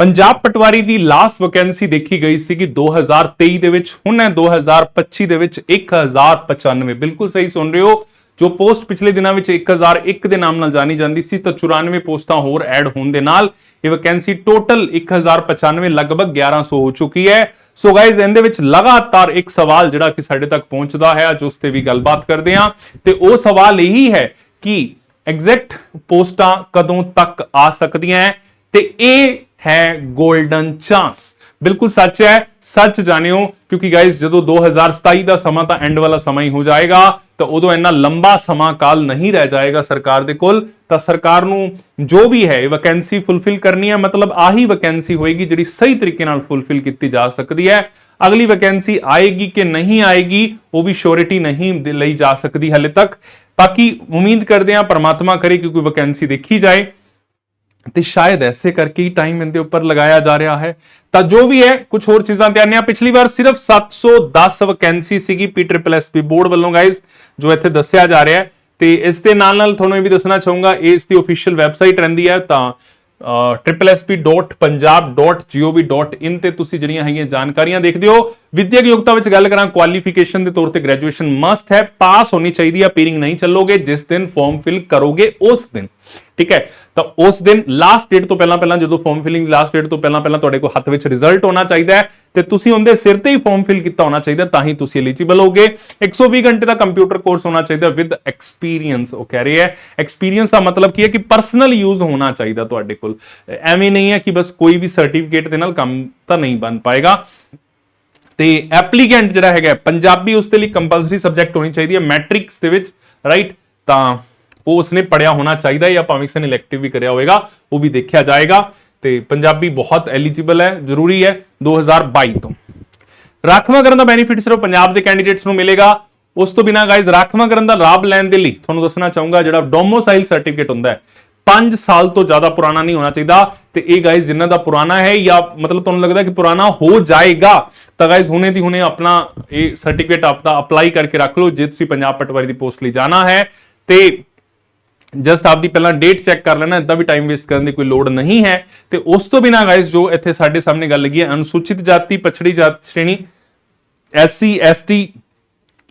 ਪੰਜਾਬ ਪਟਵਾਰੀ ਦੀ last vacancy ਦੇਖੀ ਗਈ ਸੀ ਕਿ 2023 ਦੇ ਵਿੱਚ, ਹੁਣ ਹੈ 2025 ਦੇ ਵਿੱਚ 1095 ਬਿਲਕੁਲ ਸਹੀ ਸੁਣ ਰਹੇ ਹੋ। ਜੋ ਪੋਸਟ ਪਿਛਲੇ ਦਿਨਾਂ ਵਿੱਚ 1001 ਦੇ ਨਾਮ ਨਾਲ ਜਾਣੀ ਜਾਂਦੀ ਸੀ, ਤਾਂ 94 ਪੋਸਟਾਂ ਹੋਰ ਐਡ ਹੋਣ ਦੇ ਨਾਲ ਇਹ ਵੈਕੈਂਸੀ ਟੋਟਲ 1095 ਲਗਭਗ 1100 ਹੋ ਚੁੱਕੀ ਹੈ। ਸੋ ਗਾਇਜ਼ ਇਹਦੇ ਵਿੱਚ ਲਗਾਤਾਰ ਇੱਕ ਸਵਾਲ ਜਿਹੜਾ ਕਿ ਸਾਡੇ ਤੱਕ ਪਹੁੰਚਦਾ ਹੈ, ਅੱਜ ਉਸ ਤੇ ਵੀ ਗੱਲਬਾਤ ਕਰਦੇ ਹਾਂ। ਤੇ ਉਹ ਸਵਾਲ ਇਹੀ ਹੈ ਕਿ ਐਗਜ਼ੈਕਟ ਪੋਸਟਾਂ ਕਦੋਂ ਤੱਕ ਆ ਸਕਦੀਆਂ ਹੈ? ਤੇ ਇਹ ਹੈ 골ਡਨ ਚਾਂਸ ਬਿਲਕੁਲ ਸੱਚ ਹੈ, ਸੱਚ ਜਾਣਿਓ, ਕਿਉਂਕਿ ਗਾਇਜ਼ ਜਦੋਂ 2027 ਦਾ ਸਮਾਂ ਤਾਂ ਐਂਡ ਵਾਲਾ ਸਮਾਂ ਹੀ ਹੋ ਜਾਏਗਾ, ਤਾਂ ਉਦੋਂ ਇੰਨਾ ਲੰਬਾ ਸਮਾਂ ਕਾਲ ਨਹੀਂ ਰਹਿ ਜਾਏਗਾ ਸਰਕਾਰ ਦੇ ਕੋਲ। ਤਾਂ ਸਰਕਾਰ ਨੂੰ ਜੋ ਵੀ ਹੈ ਵੈਕੈਂਸੀ ਫੁੱਲਫਿਲ ਕਰਨੀ ਹੈ, ਮਤਲਬ ਆਹੀ ਵੈਕੈਂਸੀ ਹੋਏਗੀ ਜਿਹੜੀ ਸਹੀ ਤਰੀਕੇ ਨਾਲ ਫੁੱਲਫਿਲ ਕੀਤੀ ਜਾ ਸਕਦੀ ਹੈ। ਅਗਲੀ ਵੈਕੈਂਸੀ ਆਏਗੀ ਕਿ ਨਹੀਂ ਆਏਗੀ, ਉਹ ਵੀ ਸ਼ੋਰਿਟੀ ਨਹੀਂ ਦੇ- ਲਈ ਜਾ ਸਕਦੀ ਹਲੇ ਤੱਕ। ਬਾਕੀ ਉਮੀਦ ਕਰਦੇ ਹਾਂ ਪਰਮਾਤਮਾ ਕਰੇ ਕਿ ਕੋਈ ਵੈਕੈਂਸੀ ਦੇਖੀ ਜਾਏ। ਤੇ ਸ਼ਾਇਦ ਐਸੇ ਕਰਕੇ ਹੀ ਟਾਈਮ ਇਹਦੇ ਉੱਪਰ ਲਗਾਇਆ ਜਾ ਰਿਹਾ ਹੈ। ਤਾਂ ਜੋ ਵੀ ਹੈ ਕੁਝ ਹੋਰ ਚੀਜ਼ਾਂ ਧਿਆਨ ਆ। ਪਿਛਲੀ ਵਾਰ ਸਿਰਫ 710 ਵੈਕੈਂਸੀ ਸੀਗੀ P triple S P board ਵੱਲੋਂ ਗਾਇਜ਼ ਜੋ ਇੱਥੇ ਦੱਸਿਆ ਜਾ ਰਿਹਾ ਹੈ। ਤੇ ਇਸ ਦੇ ਨਾਲ ਨਾਲ ਤੁਹਾਨੂੰ ਇਹ ਵੀ ਦੱਸਣਾ ਚਾਹੂੰਗਾ ਇਸ ਦੀ ਅਫੀਸ਼ੀਅਲ ਵੈਬਸਾਈਟ ਰਹਿੰਦੀ ਹੈ ਤਾਂ www.punjab.gov.in ਤੇ ਤੁਸੀਂ ਜਿਹੜੀਆਂ ਹੈਗੀਆਂ ਜਾਣਕਾਰੀਆਂ ਦੇਖਦੇ ਹੋ। ਵਿਦਿਅਕ ਯੋਗਤਾ ਵਿੱਚ ਗੱਲ ਕਰਾਂ ਕੁਆਲੀਫਿਕੇਸ਼ਨ ਦੇ ਤੌਰ ਤੇ ਗ੍ਰੈਜੂਏਸ਼ਨ ਮਸਟ ਹੈ ਪਾਸ ਹੋਣੀ ਚਾਹੀਦੀ ਹੈ ਪੀਰਿੰਗ ਨਹੀਂ ਚੱਲੋਗੇ, ਜਿਸ ਦਿਨ ਫਾਰਮ ਫਿਲ ਕਰੋਗੇ, ਉਸ ਦਿਨ। ਠੀਕ ਹੈ? ਤਾਂ ਉਸ ਦਿਨ ਲਾਸਟ ਡੇਟ ਤੋਂ ਪਹਿਲਾਂ ਪਹਿਲਾਂ ਜਦੋਂ ਫਾਰਮ ਫਿਲਿੰਗ ਦੀ ਲਾਸਟ ਡੇਟ ਤੋਂ ਪਹਿਲਾਂ ਪਹਿਲਾਂ ਤੁਹਾਡੇ ਕੋਲ ਹੱਥ ਵਿੱਚ ਰਿਜ਼ਲਟ ਹੋਣਾ ਚਾਹੀਦਾ ਹੈ ਤੇ ਤੁਸੀਂ ਉਹਦੇ ਸਿਰ ਤੇ ਹੀ ਫਾਰਮ ਫਿਲ ਕੀਤਾ ਹੋਣਾ ਚਾਹੀਦਾ ਤਾਂ ਹੀ ਤੁਸੀਂ ਐਲੀਜੀਬਲ ਹੋਗੇ। 120 ਘੰਟੇ ਦਾ ਕੰਪਿਊਟਰ ਕੋਰਸ ਹੋਣਾ ਚਾਹੀਦਾ ਵਿਦ ਐਕਸਪੀਰੀਅੰਸ ਉਹ ਕਹਿ ਰਹੇ ਹੈ। ਐਕਸਪੀਰੀਅੰਸ ਦਾ ਮਤਲਬ ਕੀ ਹੈ ਕਿ ਪਰਸਨਲ ਯੂਜ਼ ਹੋਣਾ ਚਾਹੀਦਾ ਤੁਹਾਡੇ ਕੋਲ। ਐਵੇਂ ਨਹੀਂ ਹੈ ਕਿ ਬਸ ਕੋਈ ਵੀ ਸਰਟੀਫਿਕੇਟ ਦੇ ਨਾਲ ਕੰਮ ਤਾਂ ਨਹੀਂ ਬਣ ਪਾਏਗਾ। ਤੇ ਐਪਲੀਕੈਂਟ ਜਿਹੜਾ ਹੈਗਾ ਪੰਜਾਬੀ ਉਸ ਦੇ ਲਈ ਕੰਪਲਸਰੀ ਸਬਜੈਕਟ ਹੋਣੀ ਚਾਹੀਦੀ ਹੈ ਮੈਟ੍ਰਿਕਸ ਦੇ ਵਿੱਚ ਰਾਈਟ ਤਾਂ ਉਹ ਉਸਨੇ ਪੜਿਆ ਹੋਣਾ ਚਾਹੀਦਾ ਜਾਂ ਭਾਵੇਂ ਕਿਸੇ ਨੇ ਇਲੈਕਟਿਵ ਵੀ ਕਰਿਆ ਹੋਵੇਗਾ, ਉਹ ਵੀ ਦੇਖਿਆ ਜਾਏਗਾ। ਤੇ ਪੰਜਾਬੀ ਬਹੁਤ ਐਲੀਜੀਬਲ ਹੈ, ਜ਼ਰੂਰੀ ਹੈ 2022 ਤੋਂ। ਰਾਖਵਾਂਕਰਨ ਦਾ ਬੈਨੀਫਿਟ ਸਿਰਫ ਪੰਜਾਬ ਦੇ ਕੈਂਡੀਡੇਟਸ ਨੂੰ ਮਿਲੇਗਾ। ਉਸ ਤੋਂ ਬਿਨਾ ਗਾਇਜ਼ ਰਾਖਵਾਂਕਰਨ ਦਾ ਲਾਭ ਲੈਣ ਦੇ ਲਈ ਤੁਹਾਨੂੰ ਦੱਸਣਾ ਚਾਹੂੰਗਾ, ਜਿਹੜਾ ਡੋਮੋਸਾਈਲ ਸਰਟੀਫਿਕੇਟ ਹੁੰਦਾ ਹੈ 5 ਸਾਲ ਤੋਂ ਜ਼ਿਆਦਾ ਪੁਰਾਣਾ ਨਹੀਂ ਹੋਣਾ ਚਾਹੀਦਾ। ਤੇ ਇਹ ਗਾਇਜ਼ ਜਿਨ੍ਹਾਂ ਦਾ ਪੁਰਾਣਾ ਹੈ ਜਾਂ ਮਤਲਬ ਤੁਹਾਨੂੰ ਲੱਗਦਾ ਕਿ ਪੁਰਾਣਾ ਹੋ ਜਾਏਗਾ, ਤਾਂ ਗਾਇਜ਼ ਹੁਣੇ ਦੀ ਹੁਣੇ ਆਪਣਾ ਇਹ ਸਰਟੀਫਿਕੇਟ ਆਪਦਾ ਅਪਲਾਈ ਕਰਕੇ ਰੱਖ ਲਓ, ਜੇ ਤੁਸੀਂ ਪੰਜਾਬ ਪਟਵਾਰੀ ਦੀ ਪੋਸਟ ਲਈ ਜਾਣਾ ਹੈ। ਤੇ ਜਸਟ ਆਪਦੀ ਪਹਿਲਾਂ ਡੇਟ ਚੈੱਕ ਕਰ ਲੈਣਾ ਇਦਾਂ ਵੀ ਟਾਈਮ ਵੇਸਟ ਕਰਨ ਦੀ ਕੋਈ ਲੋੜ ਨਹੀਂ ਹੈ। ਤੇ ਉਸ ਤੋਂ ਬਿਨਾ ਗਾਇਸ ਜੋ ਇੱਥੇ ਸਾਡੇ ਸਾਹਮਣੇ ਗੱਲ ਲੱਗੀ ਹੈ, ਅਨੁਸੂਚਿਤ ਜਾਤੀ, ਪਛੜੀ ਜਾਤ ਸ਼੍ਰੇਣੀ ਐਸਸੀ ਐਸਟੀ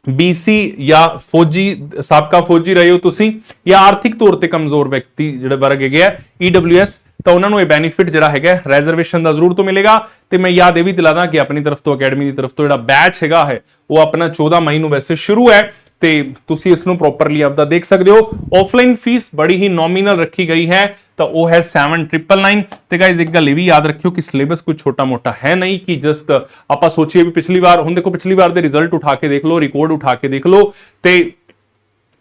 ਬੀਸੀ ਜਾਂ ਫੌਜੀ, ਸਾਬਕਾ ਫੌਜੀ ਰਹੇ ਹੋ ਤੁਸੀਂ, ਜਾਂ ਆਰਥਿਕ ਤੌਰ ਤੇ ਕਮਜ਼ੋਰ ਵਿਅਕਤੀ ਜਿਹੜੇ ਵਰਗ ਹੈਗੇ ਆ ਈਡਬਲਯੂਐਸ ਤਾਂ ਉਹਨਾਂ ਨੂੰ ਇਹ ਬੈਨੀਫਿਟ ਜਿਹੜਾ ਹੈਗਾ ਰੈਜ਼ਰਵੇਸ਼ਨ ਦਾ ਜ਼ਰੂਰ ਤੋਂ ਮਿਲੇਗਾ। ਤੇ ਮੈਂ ਯਾਦ ਇਹ ਵੀ ਦਿਲਾਦਾ ਕਿ ਆਪਣੀ ਤਰਫ ਤੋਂ ਅਕੈਡਮੀ ਦੀ ਤਰਫ ਤੋਂ ਜਿਹੜਾ ਬੈਚ ਹੈਗਾ ਹੈ, ਉਹ ਆਪਣਾ 14 ਮਈ ਨੂੰ ਵੈਸੇ ਸ਼ੁਰੂ ਹੈ। ਤੇ ਤੁਸੀਂ ਇਸ ਨੂੰ ਪ੍ਰੋਪਰਲੀ ਆਪਦਾ ਦੇਖ ਸਕਦੇ ਹੋ। ਆਫਲਾਈਨ ਫੀਸ ਬੜੀ ਹੀ ਨੋਮੀਨਲ ਰੱਖੀ ਗਈ ਹੈ, ਤਾਂ ਉਹ ਹੈ 7999 ਤੇ ਗਾਇਜ਼ ਇੱਕ ਗੱਲ ਇਹ ਵੀ ਯਾਦ ਰੱਖਿਓ ਕਿ ਸਿਲੇਬਸ ਕੁਝ ਛੋਟਾ ਮੋਟਾ ਹੈ ਨਹੀਂ ਕਿ ਜਸਟ ਆਪਾਂ ਸੋਚੀਏ ਵੀ ਪਿਛਲੀ ਵਾਰ, ਹੁਣ ਦੇਖੋ ਪਿਛਲੀ ਵਾਰ ਦੇ ਰਿਜ਼ਲਟ ਉਠਾ ਕੇ ਦੇਖ ਲਓ ਰਿਕਾਰਡ ਉਠਾ ਕੇ ਦੇਖ ਲਓ, ਤੇ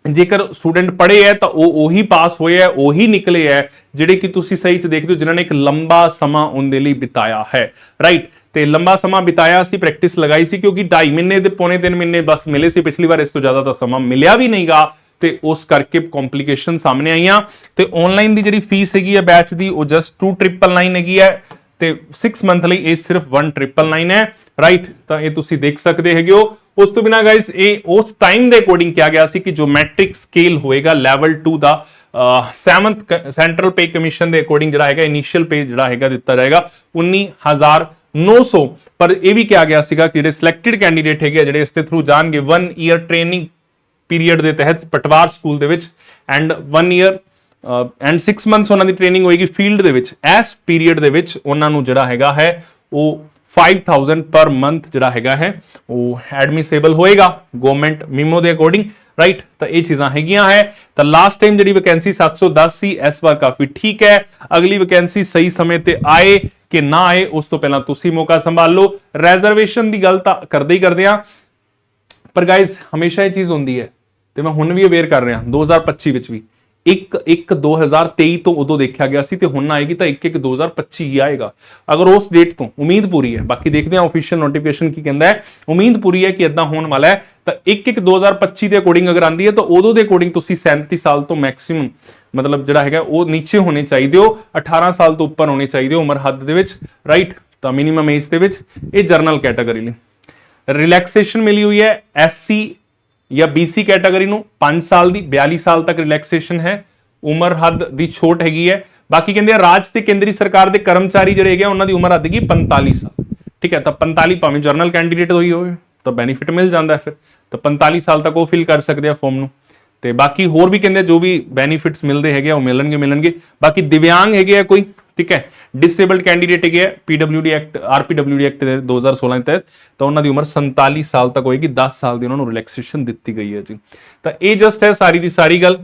ਜੇਕਰ ਸਟੂਡੈਂਟ ਪੜ੍ਹੇ ਹੈ, ਤਾਂ ਉਹ ਉਹੀ ਪਾਸ ਹੋਏ ਹੈ, ਉਹੀ ਨਿਕਲੇ ਹੈ, ਜਿਹੜੇ ਕਿ ਤੁਸੀਂ ਸਹੀ ਚ ਦੇਖਦੇ ਹੋ, ਜਿਨ੍ਹਾਂ ਨੇ ਇੱਕ ਲੰਬਾ ਸਮਾਂ ਉਹਦੇ ਲਈ ਬਿਤਾਇਆ ਹੈ। ਰਾਈਟ ਤੇ ਲੰਬਾ ਸਮਾਂ ਬਿਤਾਇਆ ਸੀ ਪ੍ਰੈਕਟਿਸ ਲਗਾਈ ਸੀ, ਕਿਉਂਕਿ 2.5 ਮਹੀਨੇ ਦੇ ਪੌਣੇ 3 ਮਹੀਨੇ ਬਸ ਮਿਲੇ ਸੀ, ਪਿਛਲੀ ਵਾਰ ਇਸ ਤੋਂ ਜ਼ਿਆਦਾ ਤਾਂ ਸਮਾਂ ਮਿਲਿਆ ਵੀ ਨਹੀਂਗਾ ਤੇ ਉਸ ਕਰਕੇ ਕੰਪਲਿਕੇਸ਼ਨ ਸਾਹਮਣੇ ਆਈਆਂ। ਤੇ ਆਨਲਾਈਨ ਦੀ ਜਿਹੜੀ ਫੀਸ ਹੈਗੀ ਹੈ ਬੈਚ ਦੀ, ਉਹ ਜਸਟ 2999 ਹੈਗੀ ਹੈ ਤੇ 6 ਮੰਥ ਲਈ ਇਹ ਸਿਰਫ 1999 ਹੈ। ਰਾਈਟ ਤਾਂ ਇਹ ਤੁਸੀਂ ਦੇਖ ਸਕਦੇ ਹੈਗੇ ਹੋ। ਉਸ ਤੋਂ ਬਿਨਾ ਗਾਇਸ ਇਹ ਉਸ ਟਾਈਮ ਦੇ ਅਕੋਰਡਿੰਗ ਕਿਹਾ ਗਿਆ ਸੀ ਕਿ ਜੋ ਮੈਟ੍ਰਿਕ ਸਕੇਲ ਹੋਏਗਾ ਲੈਵਲ 2 ਦਾ 7th ਸੈਂਟਰਲ ਪੇ ਕਮਿਸ਼ਨ ਦੇ ਅਕੋਰਡਿੰਗ ਜਿਹੜਾ ਹੈਗਾ ਇਨੀਸ਼ੀਅਲ ਪੇ ਜਿਹੜਾ ਹੈਗਾ ਦਿੱਤਾ ਜਾਏਗਾ 19900 ਪਰ ਇਹ ਵੀ ਕਿਹਾ ਗਿਆ ਸੀਗਾ ਕਿ ਜਿਹੜੇ ਸਿਲੈਕਟਡ ਕੈਂਡੀਡੇਟ ਹੈਗੇ ਆ, ਜਿਹੜੇ ਇਸ ਦੇ ਥਰੂ ਜਾਣਗੇ 1 ਈਅਰ ਟ੍ਰੇਨਿੰਗ ਪੀਰੀਅਡ ਦੇ ਤਹਿਤ ਪਟਵਾਰ ਸਕੂਲ ਦੇ ਵਿੱਚ ਐਂਡ 1 ਈਅਰ ਐਂਡ 6 ਮੰਥਸ ਉਹਨਾਂ ਦੀ ਟ੍ਰੇਨਿੰਗ ਹੋਏਗੀ ਫੀਲਡ ਦੇ ਵਿੱਚ। ਇਸ ਪੀਰੀਅਡ ਦੇ ਵਿੱਚ ਉਹਨਾਂ ਨੂੰ ਜਿਹੜਾ ਹੈਗਾ ਹੈ ਉਹ 5000 ਪਰ ਮੰਥ ਜਿਹੜਾ ਹੈਗਾ ਹੈ ਉਹ ਐਡਮਿਸੇਬਲ ਹੋਏਗਾ। ਗਵਰਨਮੈਂਟ ਮੀਮੋ ਦੇ ਅਕੋਰਡਿੰਗ ਰਾਈਟ ਤਾਂ ਇਹ ਚੀਜ਼ਾਂ ਹੈਗੀਆਂ ਹੈ। ਤਾਂ ਲਾਸਟ ਟਾਈਮ ਜਿਹੜੀ ਵੈਕੈਂਸੀ 710 ਸੀ ਇਸ ਵਾਰ ਕਾਫੀ ਠੀਕ ਹੈ। ਅਗਲੀ ਵੈਕੈਂਸੀ ਸਹੀ ਸਮੇਂ ਤੇ ਆਏ ਕਿ ਨਾ ਆਏ, ਉਸ ਤੋਂ ਪਹਿਲਾਂ ਤੁਸੀਂ ਮੌਕਾ ਸੰਭਾਲ। ਲਓ ਰੈਜ਼ਰਵੇਸ਼ਨ ਦੀ ਗੱਲ ਤਾਂ ਕਰਦੇ ਹੀ ਕਰਦੇ ਆ ਪਰ ਗਾਇਜ਼ ਹਮੇਸ਼ਾ ਇਹ ਚੀਜ਼ ਹੁੰਦੀ ਹੈ। ਤੇ ਮੈਂ ਹੁਣ ਵੀ ਅਵੇਅਰ ਕਰ ਰਿਹਾ 2025 ਵਿੱਚ ਵੀ। 1 1 2023 ਤੋਂ ਉਦੋਂ ਦੇਖਿਆ ਗਿਆ ਸੀ ਤੇ ਹੁਣ ਆਏਗੀ ਤਾਂ 1 1 2025 ਹੀ ਆਏਗਾ। ਅਗਰ ਉਸ ਡੇਟ ਤੋਂ ਉਮੀਦ ਪੂਰੀ ਹੈ, ਬਾਕੀ ਦੇਖਦੇ ਹਾਂ ਆਫੀਸ਼ੀਅਲ ਨੋਟੀਫਿਕੇਸ਼ਨ ਕੀ ਕਹਿੰਦਾ ਹੈ। ਉਮੀਦ ਪੂਰੀ ਹੈ ਕਿ ਇਦਾਂ ਹੋਣ ਵਾਲਾ ਹੈ, ਤਾਂ 1 1 2025 ਦੇ ਅਕੋਰਡਿੰਗ ਅਗਰ ਆਂਦੀ ਹੈ, ਤਾਂ ਉਦੋਂ ਦੇ ਅਕੋਰਡਿੰਗ ਤੁਸੀਂ 37 ਸਾਲ ਤੋਂ ਮੈਕਸਿਮਮ ਮਤਲਬ ਜਿਹੜਾ ਹੈਗਾ, ਉਹ ਨੀਚੇ ਹੋਣੇ ਚਾਹੀਦੇ ਹੋ 18 ਸਾਲ ਤੋਂ ਉੱਪਰ ਹੋਣੇ ਚਾਹੀਦੇ ਹੋ, ਉਮਰ ਹੱਦ ਦੇ ਵਿੱਚ ਰਾਈਟ ਤਾਂ ਮਿਨੀਮਮ ਏਜ ਦੇ ਵਿੱਚ, ਇਹ ਜਰਨਲ ਕੈਟਾਗਰੀ ਲਈ ਰਿਲੈਕਸੇਸ਼ਨ ਮਿਲੀ ਹੋਈ ਹੈ ਐਸਸੀ ਜਾਂ BC ਕੈਟਾਗਰੀ ਨੂੰ 5 ਸਾਲ ਦੀ 42 ਸਾਲ ਤੱਕ ਰਿਲੈਕਸੇਸ਼ਨ ਹੈ ਉਮਰ ਹੱਦ ਦੀ ਛੋਟ ਹੈਗੀ ਹੈ। ਬਾਕੀ ਕਹਿੰਦੇ ਆ ਰਾਜ ਤੇ ਕੇਂਦਰੀ ਸਰਕਾਰ ਦੇ ਕਰਮਚਾਰੀ ਜਿਹੜੇ ਹੈਗੇ ਆ, ਉਹਨਾਂ ਦੀ ਉਮਰ ਹੱਦ ਕੀ 45 ਸਾਲ। ਠੀਕ ਹੈ ਤਾਂ 45 ਭਾਵੇਂ ਜਰਨਲ ਕੈਂਡੀਡੇਟ ਹੋਈ ਹੋਵੇ ਤਾਂ ਬੈਨੀਫਿਟ ਮਿਲ ਜਾਂਦਾ ਫਿਰ। ਤਾਂ 45 ਸਾਲ ਤੱਕ ਉਹ ਫਿਲ ਕਰ ਸਕਦੇ ਆ ਫਾਰਮ ਨੂੰ। ਤੇ ਬਾਕੀ ਹੋਰ ਵੀ ਕਹਿੰਦੇ ਜੋ ਵੀ ਬੈਨੀਫਿਟਸ ਮਿਲਦੇ ਹੈਗੇ ਆ, ਉਹ ਮਿਲਣਗੇ ਮਿਲਣਗੇ। ਬਾਕੀ ਦਿਵਿਆਂਗ ਹੈਗੇ ਆ ਕੋਈ ਠੀਕ ਹੈ? ਡਿਸੇਬਲਡ ਕੈਂਡੀਡੇਟ ਹੈਗੇ ਆ ਪੀਡਬਲਯੂਡੀ ਐਕਟ ਆਰਪੀਡਬਲਯੂਡੀ ਐਕਟ ਦੇ 2016 ਤਹਿਤ, ਤਾਂ ਉਹਨਾਂ ਦੀ ਉਮਰ 47 ਸਾਲ ਤੱਕ ਹੋਏਗੀ 10 ਸਾਲ ਦੀ ਉਹਨਾਂ ਨੂੰ ਰਿਲੈਕਸੇਸ਼ਨ ਦਿੱਤੀ ਗਈ ਹੈ ਜੀ। ਤਾਂ ਇਹ ਜਸਟ ਹੈ ਸਾਰੀ ਦੀ ਸਾਰੀ ਗੱਲ।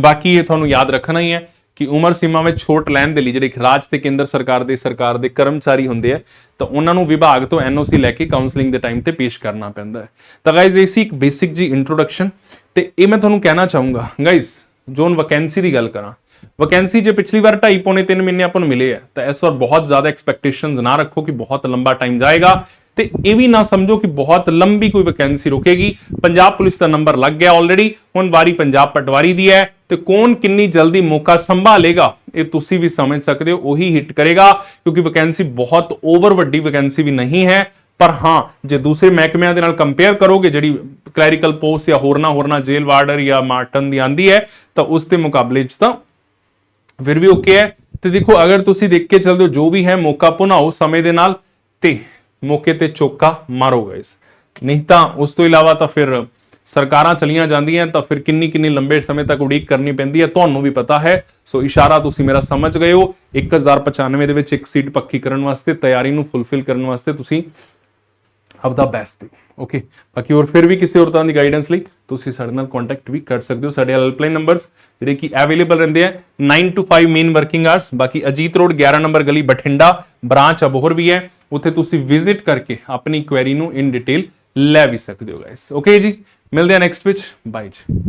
ਬਾਕੀ ਇਹ ਤੁਹਾਨੂੰ ਯਾਦ ਰੱਖਣਾ ਹੀ ਹੈ ਕਿ ਉਮਰ ਸੀਮਾ ਵਿੱਚ ਛੋਟ ਲੈਣ ਦੇ ਲਈ ਜਿਹੜੇ ਰਾਜ ਤੇ ਕੇਂਦਰ ਸਰਕਾਰ ਦੇ ਸਰਕਾਰ ਦੇ ਕਰਮਚਾਰੀ ਹੁੰਦੇ ਆ, ਤਾਂ ਉਹਨਾਂ ਨੂੰ ਵਿਭਾਗ ਤੋਂ ਐਨਓਸੀ ਲੈ ਕੇ ਕਾਉਂਸਲਿੰਗ ਦੇ ਟਾਈਮ ਤੇ ਪੇਸ਼ ਕਰਨਾ ਪੈਂਦਾ ਹੈ। ਤਾਂ ਗਾਇਜ਼ ਇਹ ਸੀ ਇੱਕ ਬੇਸਿਕ ਜੀ ਇੰਟਰੋਡਕਸ਼ਨ ਤੇ ਇਹ ਮੈਂ ਤੁਹਾਨੂੰ ਕਹਿਣਾ ਚਾਹੂੰਗਾ। ਗਾਇਜ਼ ਜੋਨ ਵੈਕੈਂਸੀ ਦੀ ਗੱਲ ਕਰਾਂ। ਵੈਕੈਂਸੀ ਜੇ ਪਿਛਲੀ ਵਾਰ 2.5 ਪੌਣੇ 3 ਮਹੀਨੇ ਆਪਾਂ ਨੂੰ ਮਿਲੇ ਆ, ਤਾਂ ਇਸ ਵਾਰ ਬਹੁਤ ਜ਼ਿਆਦਾ ਐਕਸਪੈਕਟੇਸ਼ਨਸ ਨਾ ਰੱਖੋ ਕਿ ਬਹੁਤ ਲੰਬਾ ਟਾਈਮ ਜਾਏਗਾ। ਤੇ ਇਹ ਵੀ ਨਾ ਸਮਝੋ ਕਿ ਬਹੁਤ ਲੰਬੀ ਕੋਈ ਵੈਕੈਂਸੀ ਰੁਕੇਗੀ। ਪੰਜਾਬ ਪੁਲਿਸ ਦਾ ਨੰਬਰ ਲੱਗ ਗਿਆ ਆਲਰੇਡੀ ਹੁਣ ਵਾਰੀ ਪੰਜਾਬ ਪਟਵਾਰੀ ਦੀ ਹੈ, ਤੇ ਕੌਣ ਕਿੰਨੀ ਜਲਦੀ ਮੌਕਾ ਸੰਭਾਲੇਗਾ, ਇਹ ਤੁਸੀਂ ਵੀ ਸਮਝ ਸਕਦੇ ਹੋ, ਉਹੀ ਹਿੱਟ ਕਰੇਗਾ, ਕਿਉਂਕਿ ਵੈਕੈਂਸੀ ਬਹੁਤ ਓਵਰ ਵੱਡੀ ਵੈਕੈਂਸੀ ਵੀ ਨਹੀਂ ਹੈ। ਪਰ ਹਾਂ, ਜੇ ਦੂਸਰੇ ਮਹਿਕਮਿਆਂ ਦੇ ਨਾਲ ਕੰਪੇਅਰ ਕਰੋਗੇ, ਜਿਹੜੀ ਕਲੈਰੀਕਲ ਪੋਸਟ ਜਾਂ ਹੋਰਨਾ ਹੋਰਨਾ ਜੇਲ੍ਹ ਵਾਰਡਰ ਜਾਂ ਮਾਰਟਨ ਦੀ ਆਂਦੀ ਹੈ, ਤਾਂ ਉਸ ਦੇ ਮੁਕਾਬਲੇ 'ਚ ਤਾਂ ਫਿਰ ਵੀ ਓਕੇ ਹੈ। ਤੇ ਦੇਖੋ, ਅਗਰ ਤੁਸੀਂ ਦੇਖ ਕੇ ਚੱਲਦੇ ਹੋ, ਜੋ ਵੀ ਹੈ, ਮੌਕਾ ਭੁਨਾਓ ਸਮੇਂ ਦੇ ਨਾਲ ਤੇ ਮੌਕੇ ਤੇ ਚੋਕਾ ਮਾਰੋ ਗਾਇਸ ਨਹੀਂ ਤਾਂ ਉਸ ਤੋਂ ਇਲਾਵਾ ਤਾਂ ਫਿਰ ਸਰਕਾਰਾਂ ਚਲੀਆਂ ਜਾਂਦੀਆਂ, ਤਾਂ ਫਿਰ ਕਿੰਨੀ ਕਿੰਨੀ ਲੰਬੇ ਸਮੇਂ ਤੱਕ ਉਡੀਕ ਕਰਨੀ ਪੈਂਦੀ ਹੈ, ਤੁਹਾਨੂੰ ਵੀ ਪਤਾ ਹੈ। ਸੋ ਇਸ਼ਾਰਾ ਤੁਸੀਂ ਮੇਰਾ ਸਮਝ ਗਏ ਹੋ। 1095 ਦੇ ਵਿੱਚ ਇੱਕ ਸੀਟ ਪੱਕੀ ਕਰਨ ਵਾਸਤੇ, ਤਿਆਰੀ ਨੂੰ ਫੁੱਲਫਿਲ ਕਰਨ ਵਾਸਤੇ ਤੁਸੀਂ ਆਪਦਾ ਬੈਸਟ ਦਿਓ ਓਕੇ ਬਾਕੀ ਹੋਰ ਫਿਰ ਵੀ ਕਿਸੇ ਹੋਰ ਤਰ੍ਹਾਂ ਦੀ ਗਾਈਡੈਂਸ ਲਈ ਤੁਸੀਂ ਸਾਡੇ ਨਾਲ ਕੰਟੈਕਟ ਵੀ ਕਰ ਸਕਦੇ ਹੋ। ਸਾਡੇ ਹੈਲਪਲਾਈਨ ਨੰਬਰਸ ਜਿਹੜੇ ਕਿ ਅਵੇਲੇਬਲ ਰਹਿੰਦੇ ਆ 9 ਟੂ 5 ਮੇਨ ਵਰਕਿੰਗ ਆਵਰਸ ਬਾਕੀ ਅਜੀਤ ਰੋਡ 11 ਨੰਬਰ ਗਲੀ ਬਠਿੰਡਾ ਬ੍ਰਾਂਚ ਅਬੋਹਰ ਵੀ ਹੈ। ਉੱਥੇ ਤੁਸੀਂ ਵਿਜ਼ਿਟ ਕਰਕੇ ਆਪਣੀ ਕੁਐਰੀ ਨੂੰ ਇਨ ਡਿਟੇਲ ਲੈ ਵੀ ਸਕਦੇ ਹੋ ਗਾਇਸ ਓਕੇ ਜੀ? ਮਿਲਦੇ ਆ ਨੈਕਸਟ ਵਿੱਚ। ਬਾਈ ਜੀ।